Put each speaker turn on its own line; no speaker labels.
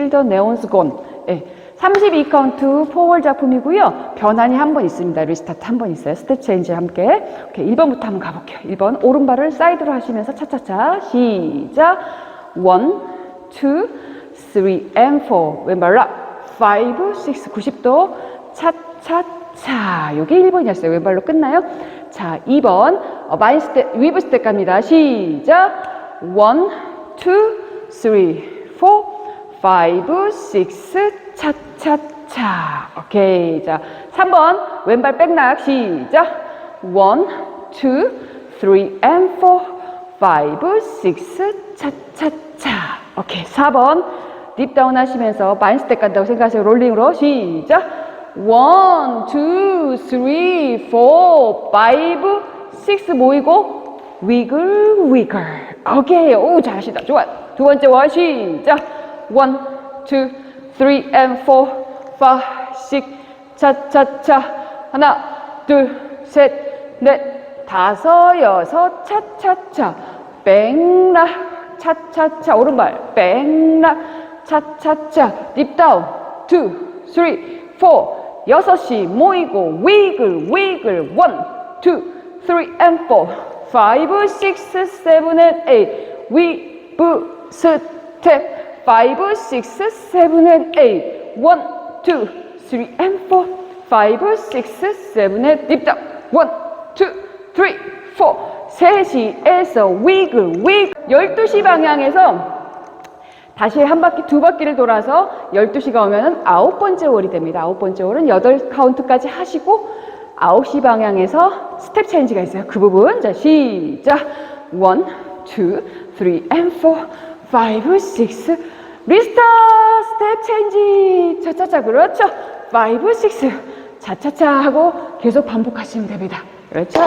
neon's gone. 예. 32 카운트 포월 작품이고요. 변환이 한 번 있습니다. 리스타트 한 번 있어요. 스텝 체인지 함께. 오케이, 1번부터 한번 가볼게요. 1번 오른발을 사이드로 하시면서 차차차 시작. 1, 2, 3 and 4 왼발 락 5, 6, 90도 차차차 요게 1번이었어요. 왼발로 끝나요. 자, 2번 어, 마인 스텝, 위브 스텝 갑니다. 시작 1, 2, 3, 4, 5, 6 차차차. 오케이 자 3번. 왼발 백락 시작. 1, 2, 3 and 4 5, 6 차차차. 오케이 4번. 딥다운 하시면서 마인 스텝 간다고 생각하세요. 롤링으로 시작. 1, 2, 3, 4, 5, 6 모이고 위글 위글. 오케이 오 잘하시다. 좋아. 두 번째 원 시작 1, 2, 3 and 4, 5, 6 차차차 하나 둘 셋 넷 다섯 여섯 차차차. 백락 차차차. 오른발. 백락 차차차. 딥다운 2, 3, 4 여섯이 모이고 위글 위글 1, 2, 3 and 4 5, 6, 7 and 8 위브 스텝 5, 6, 7 and 8 1, 2, 3 and 4 5, 6, 7 and 딥다운 1, 2, 3, 4 3시에서 위글 위글 12시 방향에서 다시 한 바퀴 두 바퀴를 돌아서 12시가 오면은 아홉 번째 홀이 됩니다. 아홉 번째 홀은 여덟 카운트까지 하시고 9시 방향에서 스텝 체인지가 있어요. 그 부분. 자, 시작. 1, 2, 3 and 4, 5, 6 리스타 스텝 체인지. 차차차 그렇죠. 5, 6 차차차 하고 계속 반복하시면 됩니다. 그렇죠.